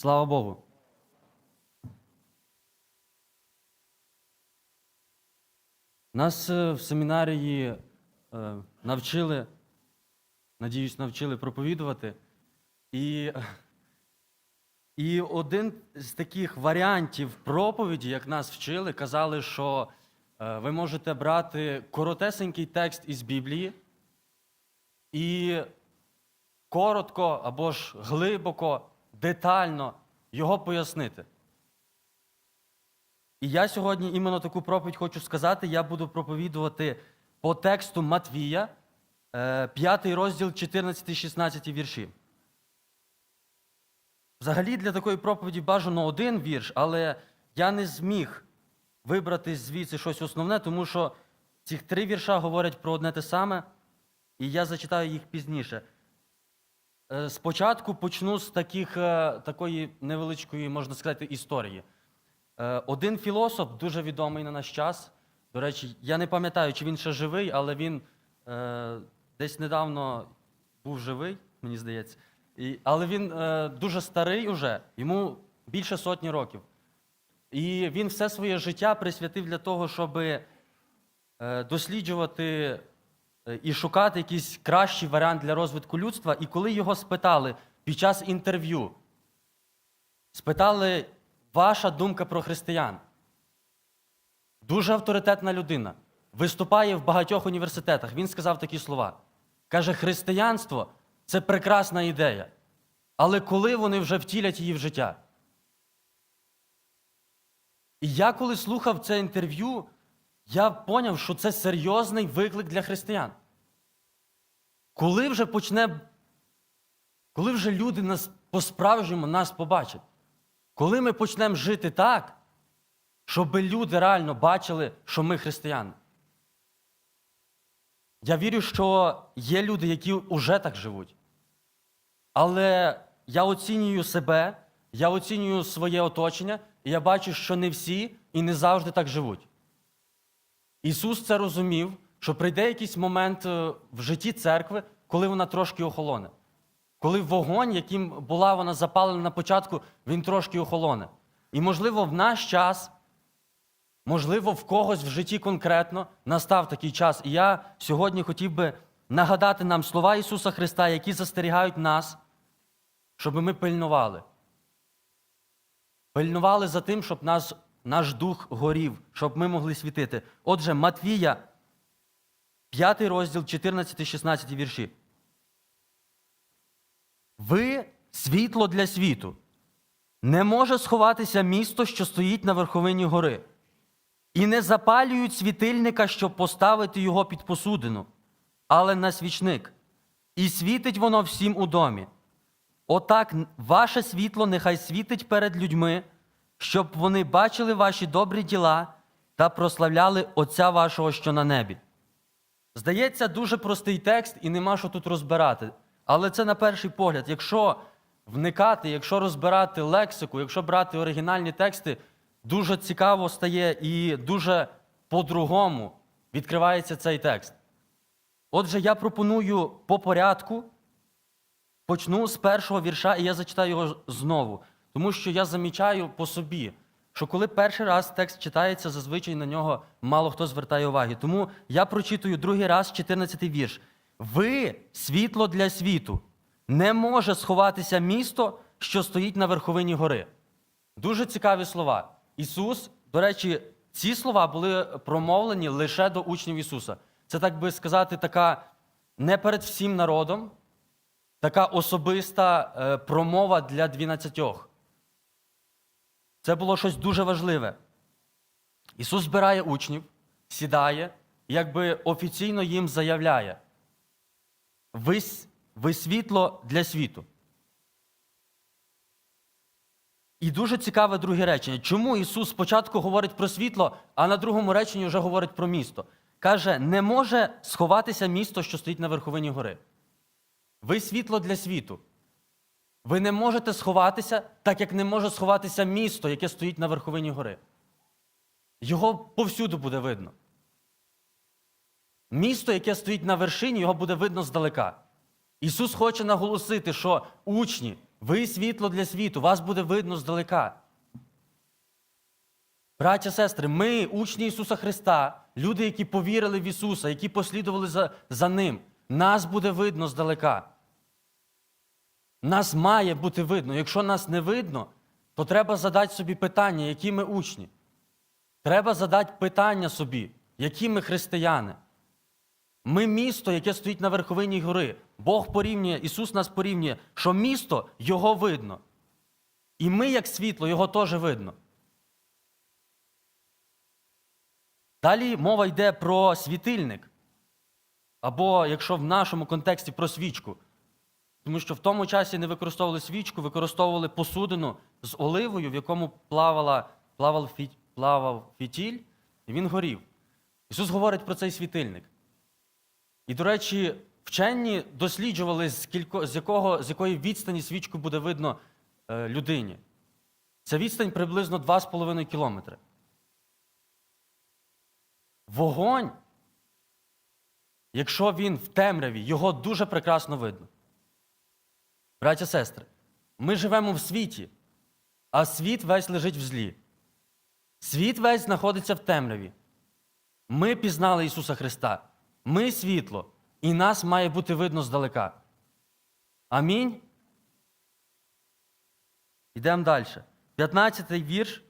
Слава Богу. Нас е, в семінарії е, навчили, надіюсь, навчили проповідувати. І, і один з таких варіантів проповіді, як нас вчили, казали, що е, ви можете брати коротесенький текст із Біблії і коротко або ж глибоко, детально його пояснити. І я сьогодні іменно таку проповідь хочу сказати. Я буду проповідувати по тексту Матвія, 5 розділ, 14-16 вірші. Взагалі для такої проповіді бажано один вірш, але я не зміг вибрати звідси щось основне, тому що ці три вірша говорять про одне те саме, і я зачитаю їх пізніше. Е, Спочатку почну з таких, е, такої невеличкої, можна сказати, історії. Е, Один філософ, дуже відомий на наш час. До речі, я не пам'ятаю, чи він ще живий, але він десь недавно був живий, мені здається. Але він дуже старий уже, йому більше сотні років. І він все своє життя присвятив для того, щоб досліджувати і шукати якийсь кращий варіант для розвитку людства. І коли його спитали під час інтерв'ю, спитали, ваша думка про християн. Дуже авторитетна людина. Виступає в багатьох університетах. Він сказав такі слова. Каже, християнство це прекрасна ідея. Але коли вони вже втілять її в життя? І я, коли слухав це інтерв'ю, я поняв, що це серйозний виклик для християн. Коли вже почне, коли вже люди нас по-справжньому нас побачать, коли ми почнемо жити так, щоб люди реально бачили, що ми християни. Я вірю, що є люди, які вже так живуть. Але я оцінюю себе, я оцінюю своє оточення, і я бачу, що не всі і не завжди так живуть. Ісус це розумів, що прийде якийсь момент е, в житті церкви, коли вона трошки охолоне. Коли вогонь, яким була вона запалена на початку, він трошки охолоне. І, можливо, в наш час, можливо, в когось в житті конкретно настав такий час. І я сьогодні хотів би нагадати нам слова Ісуса Христа, які застерігають нас, щоб ми пильнували. Пильнували за тим, щоб нас, наш дух горів, щоб ми могли світити. Отже, Матвія, 5 розділ, 14-16 вірші. Ви світло для світу. Не може сховатися місто, що стоїть на верховині гори, і не запалюють світильника, щоб поставити його під посудину, але на свічник, і світить воно всім у домі. Отак ваше світло нехай світить перед людьми, щоб вони бачили ваші добрі діла та прославляли Отця вашого, що на небі. Здається, дуже простий текст і нема що тут розбирати. Але це на перший погляд. Якщо вникати, якщо розбирати лексику, якщо брати оригінальні тексти, дуже цікаво стає і дуже по-другому відкривається цей текст. Отже, я пропоную по порядку почну з першого вірша, і я зачитаю його знову. Тому що я замічаю по собі, що коли перший раз текст читається, зазвичай на нього мало хто звертає уваги. Тому я прочитую другий раз 14 вірш. Ви світло для світу. Не може сховатися місто, що стоїть на верховині гори. Дуже цікаві слова. Ісус, до речі, ці слова були промовлені лише до учнів Ісуса. Це, так би сказати, така не перед всім народом, така особиста е, промова для дванадцятьох. Це було щось дуже важливе. Ісус збирає учнів, сідає, якби офіційно їм заявляє: ви, ви світло для світу. І дуже цікаве друге речення. Чому Ісус спочатку говорить про світло, а на другому реченні вже говорить про місто? Каже, не може сховатися місто, що стоїть на верховині гори. Ви світло для світу. Ви не можете сховатися, так як не може сховатися місто, яке стоїть на верховині гори. Його повсюду буде видно. Місто, яке стоїть на вершині, його буде видно здалека. Ісус хоче наголосити, що учні, Ви світло для світу, вас буде видно здалека. Браття, сестри, ми, учні Ісуса Христа, люди, які повірили в Ісуса, які послідували за, за Ним, нас буде видно здалека. Нас має бути видно. Якщо нас не видно, то треба задати собі питання, які ми учні. Треба задати питання собі, які ми християни. Ми місто, яке стоїть на верховині гори. Бог порівнює, Ісус нас порівнює, що місто його видно. І ми, як світло, його теж видно. Далі мова йде про світильник. Або, якщо в нашому контексті про свічку. Тому що в тому часі не використовували свічку, використовували посудину з оливою, в якому плавала, плавав, фі- плавав фітіль, і він горів. Ісус говорить про цей світильник. І, до речі, вчені досліджували, з, кілько, з, якого, з якої відстані свічку буде видно е, людині. Ця відстань приблизно 2,5 кілометри. Вогонь, якщо він в темряві, його дуже прекрасно видно. Браття сестри, ми живемо в світі, а світ весь лежить в злі. Світ весь знаходиться в темряві. Ми пізнали Ісуса Христа. Ми світло, і нас має бути видно здалека. Амінь. Йдемо далі. 15-й вірш.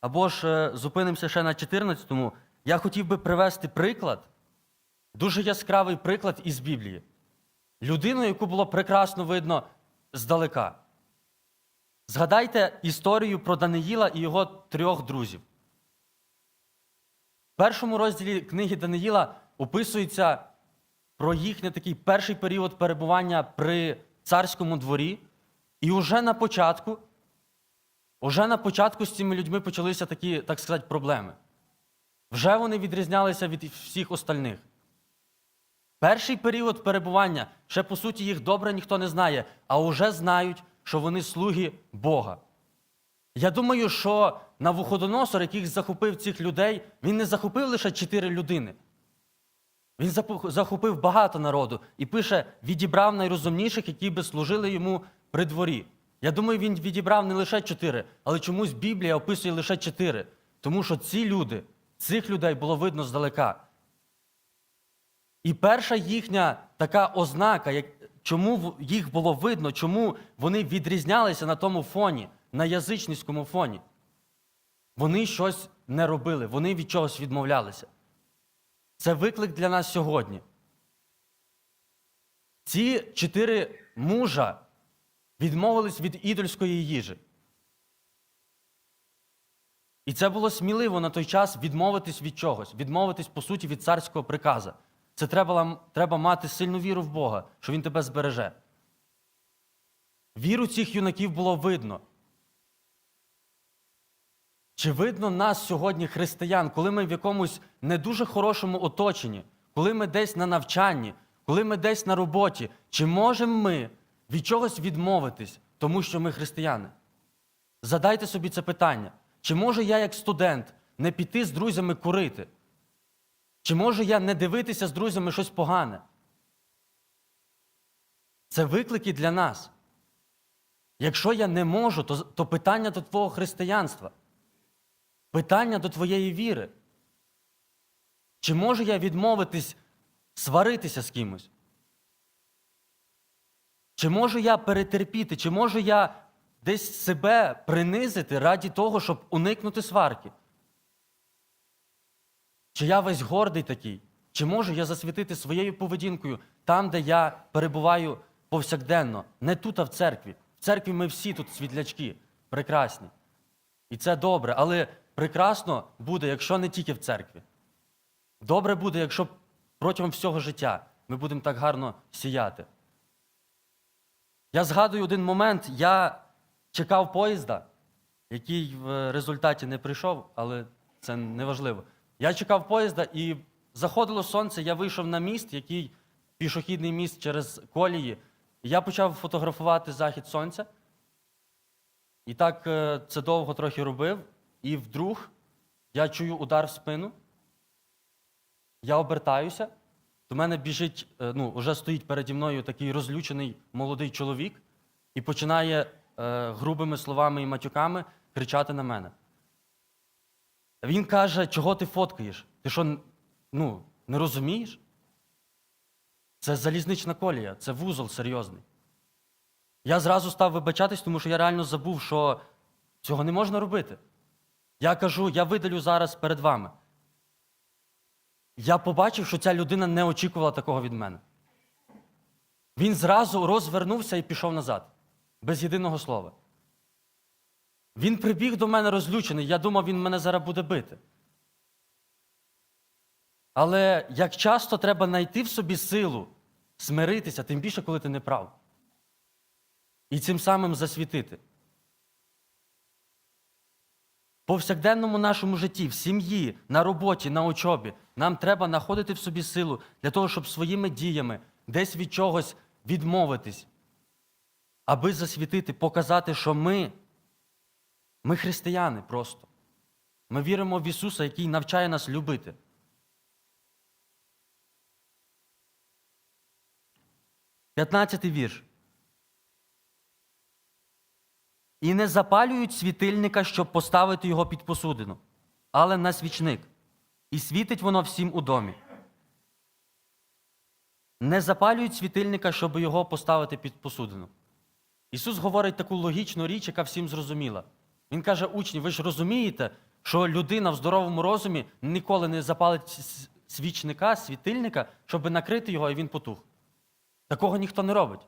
Або ж е, зупинимося ще на 14-му. Я хотів би привести приклад, дуже яскравий приклад із Біблії. Людину, яку було прекрасно видно здалека. Згадайте історію про Даниїла і його трьох друзів. В першому розділі книги Даниїла описується про їхній такий перший період перебування при царському дворі. І уже на початку, уже на початку з цими людьми почалися такі, так сказати, проблеми. Вже вони відрізнялися від всіх остальних. Перший період перебування, ще по суті їх добре ніхто не знає, а вже знають, що вони слуги Бога. Я думаю, що Навуходоносор, який захопив цих людей, він не захопив лише чотири людини. Він захопив багато народу і пише, відібрав найрозумніших, які би служили йому при дворі. Я думаю, він відібрав не лише чотири, але чомусь Біблія описує лише чотири. Тому що ці люди, цих людей було видно здалека. І перша їхня така ознака, як, чому їх було видно, чому вони відрізнялися на тому фоні, на язичницькому фоні. Вони щось не робили, вони від чогось відмовлялися. Це виклик для нас сьогодні. Ці чотири мужа відмовились від ідольської їжі. І це було сміливо на той час відмовитись від чогось, відмовитись, по суті, від царського приказа. Це треба, треба мати сильну віру в Бога, що Він тебе збереже. Віру цих юнаків було видно. Чи видно нас сьогодні, християн, коли ми в якомусь не дуже хорошому оточенні, коли ми десь на навчанні, коли ми десь на роботі, чи можемо ми від чогось відмовитись, тому що ми християни? Задайте собі це питання. Чи можу я, як студент, не піти з друзями курити? Чи можу я не дивитися з друзями щось погане? Це виклики для нас. Якщо я не можу, то, то питання до твого християнства, питання до твоєї віри. Чи можу я відмовитись сваритися з кимось? Чи можу я перетерпіти, чи можу я десь себе принизити раді того, щоб уникнути сварки? Чи я весь гордий такий? Чи можу я засвітити своєю поведінкою там, де я перебуваю повсякденно, не тут, а в церкві? В церкві ми всі тут світлячки, прекрасні. І це добре, але прекрасно буде, якщо не тільки в церкві. Добре буде, якщо протягом всього життя ми будемо так гарно сіяти. Я згадую один момент, я чекав поїзда, який в результаті не прийшов, але це не важливо. Я чекав поїзда і заходило сонце, я вийшов на міст, який пішохідний міст через колії. І я почав фотографувати захід сонця. І так е, це довго трохи робив. І вдруг я чую удар в спину. Я обертаюся, до мене біжить, е, ну, вже стоїть переді мною такий розлючений молодий чоловік і починає е, грубими словами і матюками кричати на мене. Він каже, чого ти фоткаєш? Ти що, ну, не розумієш? Це залізнична колія, це вузол серйозний. Я зразу став вибачатись, тому що я реально забув, що цього не можна робити. Я кажу, я видалю зараз перед вами. Я побачив, що ця людина не очікувала такого від мене. Він зразу розвернувся і пішов назад, без єдиного слова. Він прибіг до мене розлючений, я думав, він мене зараз буде бити. Але як часто треба знайти в собі силу, смиритися, тим більше, коли ти не прав. І цим самим засвітити. Повсякденному нашому житті, в сім'ї, на роботі, на учобі, нам треба знаходити в собі силу для того, щоб своїми діями десь від чогось відмовитись, аби засвітити, показати, що ми, ми християни просто. Ми віримо в Ісуса, який навчає нас любити. П'ятнадцятий вірш. І не запалюють світильника, щоб поставити його під посудину, але на свічник. І світить воно всім у домі. Не запалюють світильника, щоб його поставити під посудину. Ісус говорить таку логічну річ, яка всім зрозуміла. Він каже: учні, ви ж розумієте, що людина в здоровому розумі ніколи не запалить свічника, світильника, щоб накрити його, і він потух. Такого ніхто не робить.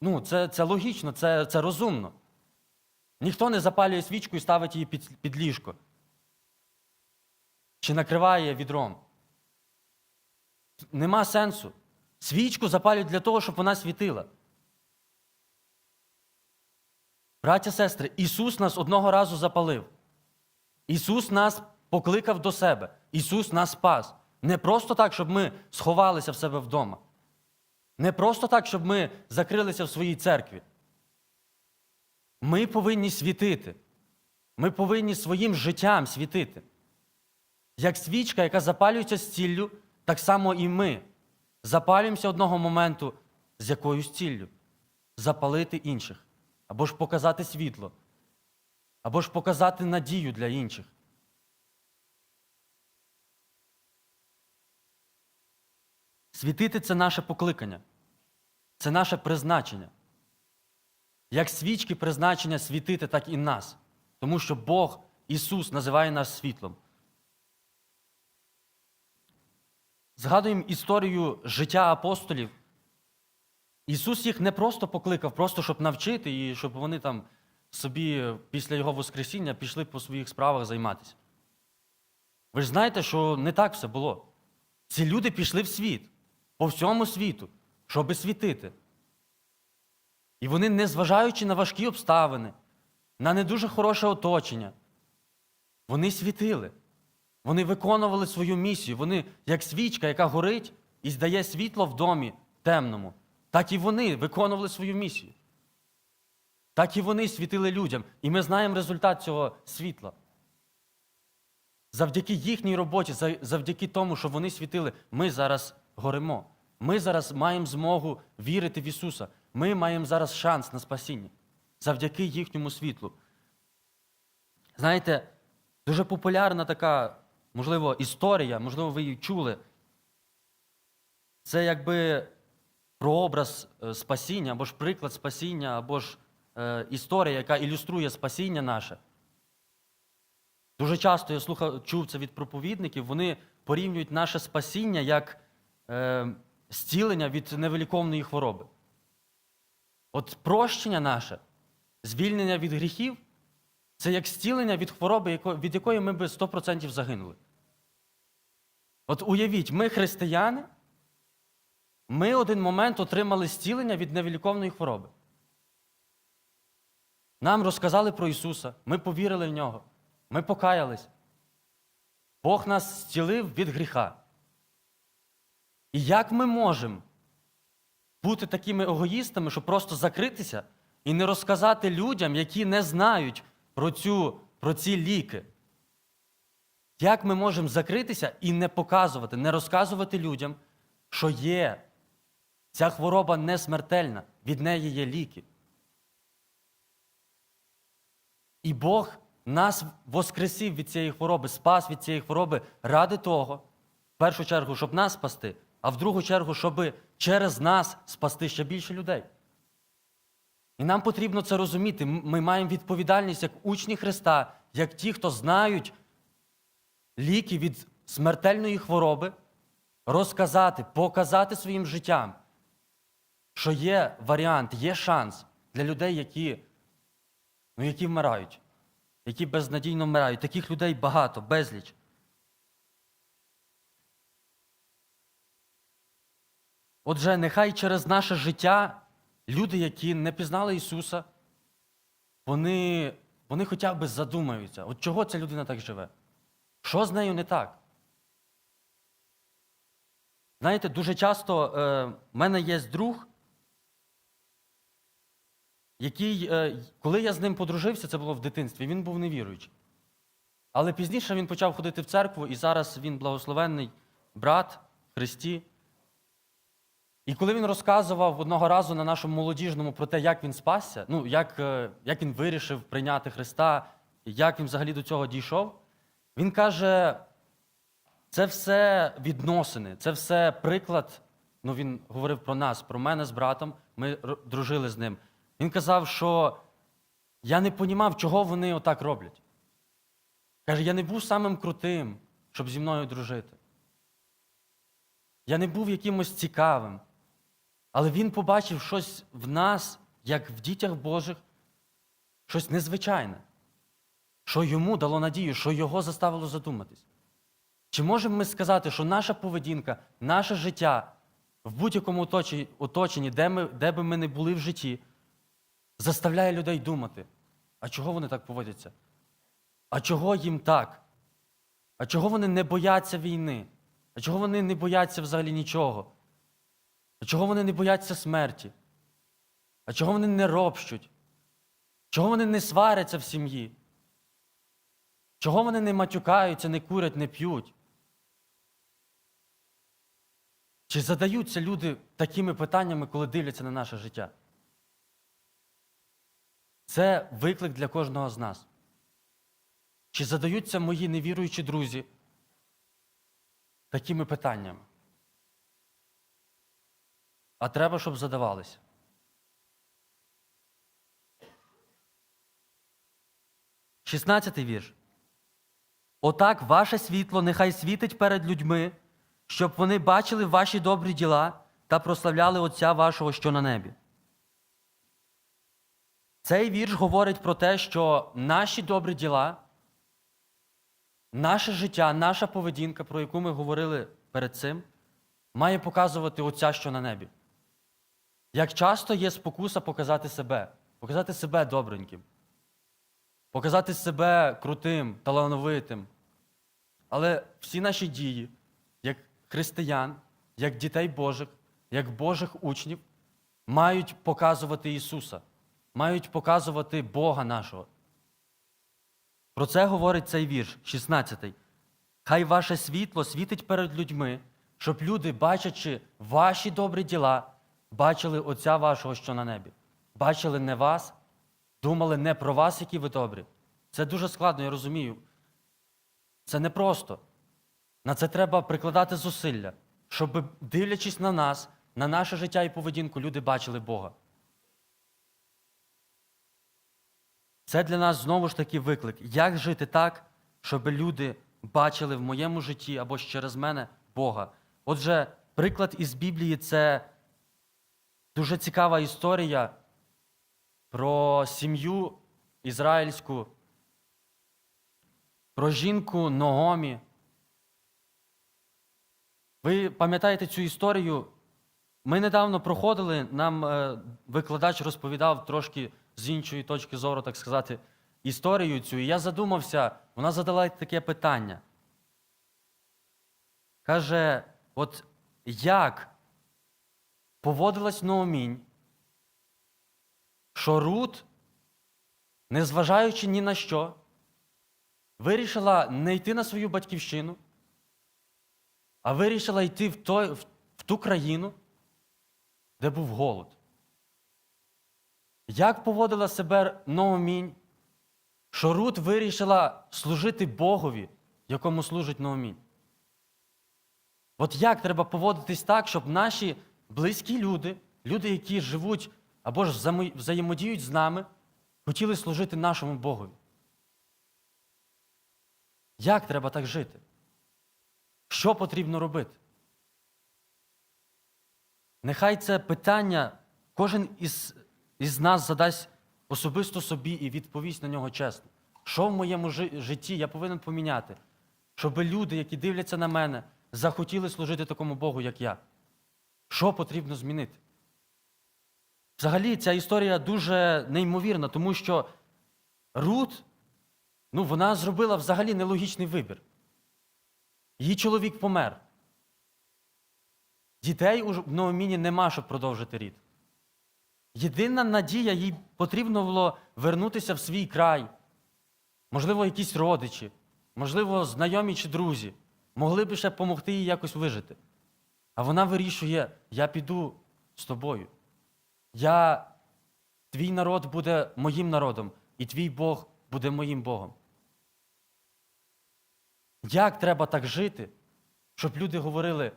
Ну, це, це логічно, це, це розумно. Ніхто не запалює свічку і ставить її під, під ліжко. Чи накриває відром. Нема сенсу. Свічку запалюють для того, щоб вона світила. Браття, сестри, Ісус нас одного разу запалив. Ісус нас покликав до себе. Ісус нас спас. Не просто так, щоб ми сховалися в себе вдома. Не просто так, щоб ми закрилися в своїй церкві. Ми повинні світити. Ми повинні своїм життям світити. Як свічка, яка запалюється з ціллю, так само і ми запалюємося одного моменту з якоюсь ціллю запалити інших, або ж показати світло, або ж показати надію для інших. Світити це наше покликання, це наше призначення. Як свічки призначення світити, так і нас. Тому що Бог, Ісус, називає нас світлом. Згадуємо історію життя апостолів. Ісус їх не просто покликав, просто щоб навчити і щоб вони там собі після Його Воскресіння пішли по своїх справах займатися. Ви ж знаєте, що не так все було. Ці люди пішли в світ, по всьому світу, щоби світити. І вони, незважаючи на важкі обставини, на не дуже хороше оточення, вони світили. Вони виконували свою місію. Вони, як свічка, яка горить і здає світло в домі темному, так і вони виконували свою місію. Так і вони світили людям. І ми знаємо результат цього світла. Завдяки їхній роботі, завдяки тому, що вони світили, ми зараз горимо. Ми зараз маємо змогу вірити в Ісуса. Ми маємо зараз шанс на спасіння завдяки їхньому світлу. Знаєте, дуже популярна така, можливо, історія, можливо, ви її чули. Це якби прообраз е, спасіння, або ж приклад спасіння, або ж е, історія, яка ілюструє спасіння наше. Дуже часто я слухав, чув це від проповідників, вони порівнюють наше спасіння як е, зцілення від невиліковної хвороби. От прощення наше, звільнення від гріхів це як зцілення від хвороби, від якої ми би 100% загинули. От уявіть, ми християни, ми один момент отримали зцілення від невиліковної хвороби. Нам розказали про Ісуса, ми повірили в нього, ми покаялись. Бог нас зцілив від гріха. І як ми можемо бути такими егоїстами, щоб просто закритися і не розказати людям, які не знають про, цю, про ці ліки? Як ми можемо закритися і не показувати, не розказувати людям, що є ця хвороба не смертельна, від неї є ліки. І Бог нас воскресив від цієї хвороби, спас від цієї хвороби ради того, в першу чергу, щоб нас спасти, а в другу чергу, щоб через нас спасти ще більше людей. І нам потрібно це розуміти. Ми маємо відповідальність як учні Христа, як ті, хто знають ліки від смертельної хвороби, розказати, показати своїм життям, що є варіант, є шанс для людей, які, ну, які вмирають, які безнадійно вмирають. Таких людей багато, безліч. Отже, нехай через наше життя люди, які не пізнали Ісуса, вони, вони хоча б задумаються, от чого ця людина так живе? Що з нею не так? Знаєте, дуже часто е, в мене є друг, який, е, коли я з ним подружився, це було в дитинстві, він був невіруючий. Але пізніше він почав ходити в церкву, і зараз він благословенний брат в Христі. І коли він розказував одного разу на нашому молодіжному про те, як він спасся, ну, як, е, як він вирішив прийняти Христа, як він взагалі до цього дійшов, він каже: це все відносини, це все приклад. Ну, він говорив про нас, про мене з братом, ми дружили з ним. Він казав, що я не понімав, чого вони отак роблять. Каже, я не був самим крутим, щоб зі мною дружити. Я не був якимось цікавим. Але він побачив щось в нас, як в дітях Божих, щось незвичайне, що йому дало надію, що його заставило задуматись. Чи можемо ми сказати, що наша поведінка, наше життя в будь-якому оточенні, де, ми, де би ми не були в житті, заставляє людей думати, а чого вони так поводяться? А чого їм так? А чого вони не бояться війни? А чого вони не бояться взагалі нічого? А чого вони не бояться смерті? А чого вони не ропщуть? Чого вони не сваряться в сім'ї? Чого вони не матюкаються, не курять, не п'ють? Чи задаються люди такими питаннями, коли дивляться на наше життя? Це виклик для кожного з нас. Чи задаються мої невіруючі друзі такими питаннями? А треба, щоб задавалися. Шістнадцятий вірш. Отак ваше світло нехай світить перед людьми, щоб вони бачили ваші добрі діла та прославляли Отця вашого, що на небі. Цей вірш говорить про те, що наші добрі діла, наше життя, наша поведінка, про яку ми говорили перед цим, має показувати Отця, що на небі. Як часто є спокуса показати себе, показати себе добреньким, показати себе крутим, талановитим. Але всі наші дії, як християн, як дітей Божих, як Божих учнів, мають показувати Ісуса, мають показувати Бога нашого. Про це говорить цей вірш, 16. Хай ваше світло світить перед людьми, щоб люди, бачачи ваші добрі діла, бачили Отця вашого, що на небі. Бачили не вас, думали не про вас, які ви добрі. Це дуже складно, я розумію. Це непросто. На це треба прикладати зусилля, щоб, дивлячись на нас, на наше життя і поведінку, люди бачили Бога. Це для нас знову ж таки виклик. Як жити так, щоб люди бачили в моєму житті або через мене Бога? Отже, приклад із Біблії це дуже цікава історія про сім'ю ізраїльську, про жінку Ногомі. Ви пам'ятаєте цю історію? Ми недавно проходили, нам е, викладач розповідав трошки з іншої точки зору, так сказати, історію цю. І я задумався, вона задала таке питання. Каже: от як поводилась Ноомінь, що Рут, незважаючи ні на що, вирішила не йти на свою батьківщину, а вирішила йти в, той, в, ту країну, де був голод. Як поводила себе Новомінь, що Рут вирішила служити Богові, якому служить Новомінь? От як треба поводитись так, щоб наші близькі люди, люди, які живуть або ж взаємодіють з нами, хотіли служити нашому Богові? Як треба так жити? Що потрібно робити? Нехай це питання кожен із, із нас задасть особисто собі і відповість на нього чесно. Що в моєму житті я повинен поміняти, щоб люди, які дивляться на мене, захотіли служити такому Богу, як я? Що потрібно змінити? Взагалі, ця історія дуже неймовірна, тому що Рут, ну, вона зробила взагалі нелогічний вибір. Її чоловік помер. Дітей у Новоміні нема, щоб продовжити рід. Єдина надія, їй потрібно було вернутися в свій край. Можливо, якісь родичі, можливо, знайомі чи друзі могли б ще допомогти їй якось вижити. А вона вирішує: я піду з тобою. Я, твій народ буде моїм народом, і твій Бог буде моїм Богом. Як треба так жити, щоб люди говорили,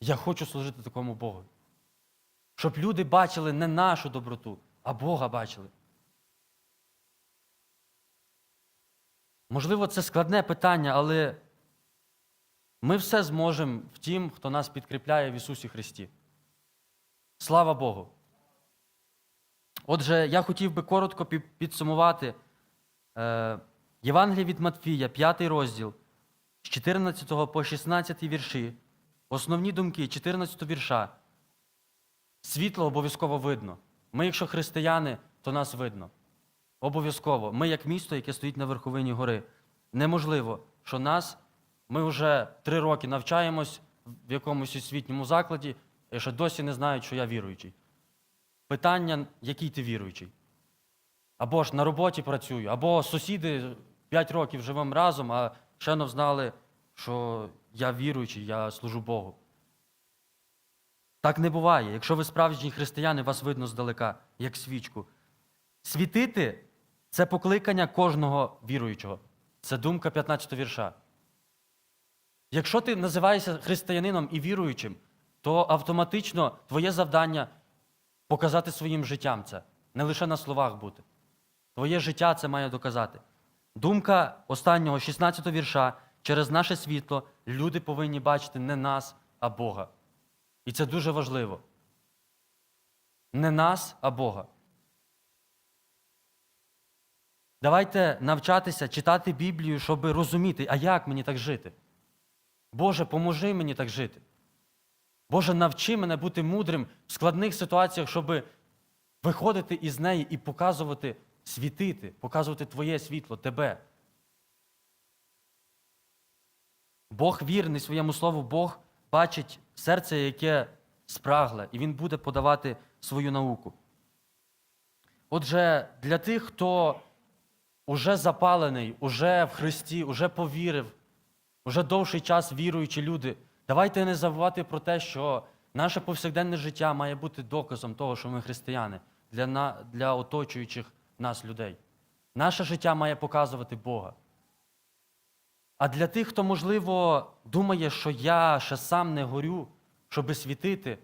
я хочу служити такому Богу? Щоб люди бачили не нашу доброту, а Бога бачили. Можливо, це складне питання, але ми все зможемо в тім, хто нас підкріпляє в Ісусі Христі. Слава Богу! Отже, я хотів би коротко підсумувати е, Євангеліє від Матфія, 5 розділ, з 14 по 16 вірші, основні думки 14 вірша. Світло обов'язково видно. Ми, якщо християни, то нас видно. Обов'язково. Ми, як місто, яке стоїть на верховині гори. Неможливо, що нас, ми вже три роки навчаємось в якомусь освітньому закладі, і ще досі не знають, що я віруючий. Питання, який ти віруючий. Або ж на роботі працюю, або сусіди 5 років живемо разом, а ще не взнали, що я віруючий, я служу Богу. Так не буває. Якщо ви справжні християни, вас видно здалека, як свічку. Світити це покликання кожного віруючого. Це думка 15 вірша. Якщо ти називаєшся християнином і віруючим, то автоматично твоє завдання показати своїм життям це, не лише на словах бути. Твоє життя це має доказати. Думка останнього 16 вірша через наше світло люди повинні бачити не нас, а Бога. І це дуже важливо. Не нас, а Бога. Давайте навчатися читати Біблію, щоб розуміти, а як мені так жити. Боже, поможи мені так жити. Боже, навчи мене бути мудрим в складних ситуаціях, щоб виходити із неї і показувати, світити, показувати Твоє світло, Тебе. Бог вірний своєму слову, Бог бачить серце, яке спрагле, і Він буде подавати свою науку. Отже, для тих, хто уже запалений, уже в Христі, уже повірив, уже довший час віруючі люди, давайте не забувати про те, що наше повсякденне життя має бути доказом того, що ми християни для, для оточуючих нас людей. Наше життя має показувати Бога. А для тих, хто, можливо, думає, що я ще сам не горю, щоби світити,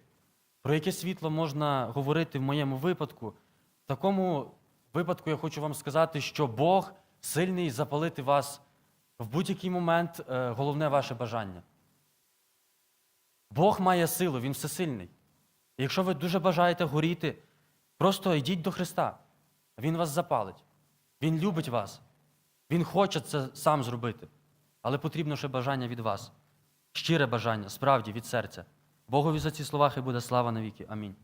про яке світло можна говорити в моєму випадку, в такому випадку я хочу вам сказати, що Бог сильний запалити вас в будь-який момент, е, головне ваше бажання. Бог має силу, Він всесильний. І якщо ви дуже бажаєте горіти, просто йдіть до Христа. Він вас запалить. Він любить вас. Він хоче це сам зробити. Але потрібно ще бажання від вас. Щире бажання, справді від серця. Богові за ці слова хай буде слава навіки. Амінь.